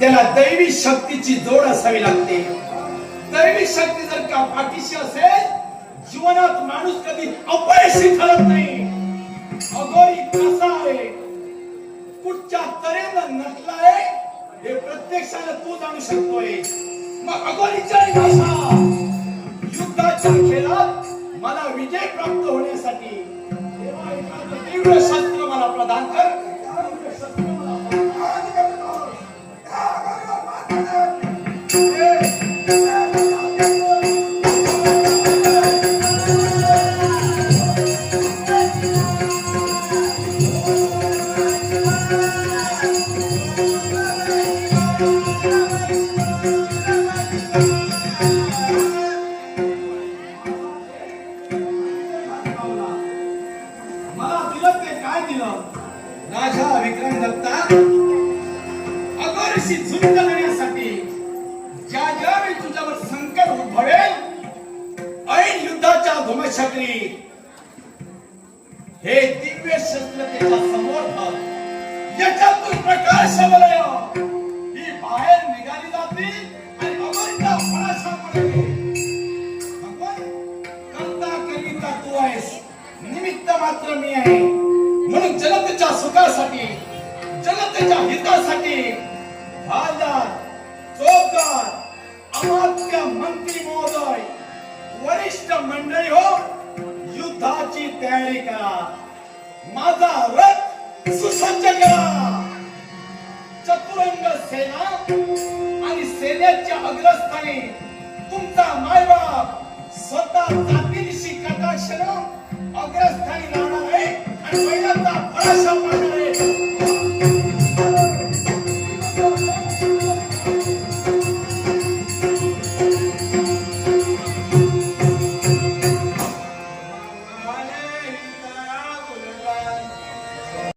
त्याला दैवी शक्तीची जोड असावी लागते. दैवी शक्ती जर का पाठीशी असेल जीवनात माणूस कधी अपयशी ठरत नाही. अगोरी कसा आहे? कुठच्या तऱ्हेनं नटलाय हे प्रत्यक्षाने तू जाणू शकतोय. मग अगोरीच्या भाषा युद्धाच्या खेळात मला विजय प्राप्त होण्यासाठी देवा एखादं मला दिलं ते काय दिलं? राजा विक्रम दत्ता ऐन युद्धाच्या धुमशक्री हे दिव्य शस्त्र त्याच्यासमोर ठेव. याच्यातून प्रकाश वलय ही बाहेर निघाली जाते आणि अगोरीचा फळाशा पडेल भगवान, करता करिता तू आहेस. निमित्त मात्र मी आहे. म्हणून जनतेच्या सुखासाठी जनतेच्या हितासाठी भालदार चौकदार अमात्य मंत्री महोदय तयारी करा माझा रथ सुसज्ज करा. चतुरंग सेना आणि सेनेच्या अग्रस्थानी तुमचा मायबाप स्वतः जातीनिशी कटाक्षण अग्रस्थानी राहणार आहे आणि पहिल्यांदा फळाशा पाहणार आहे.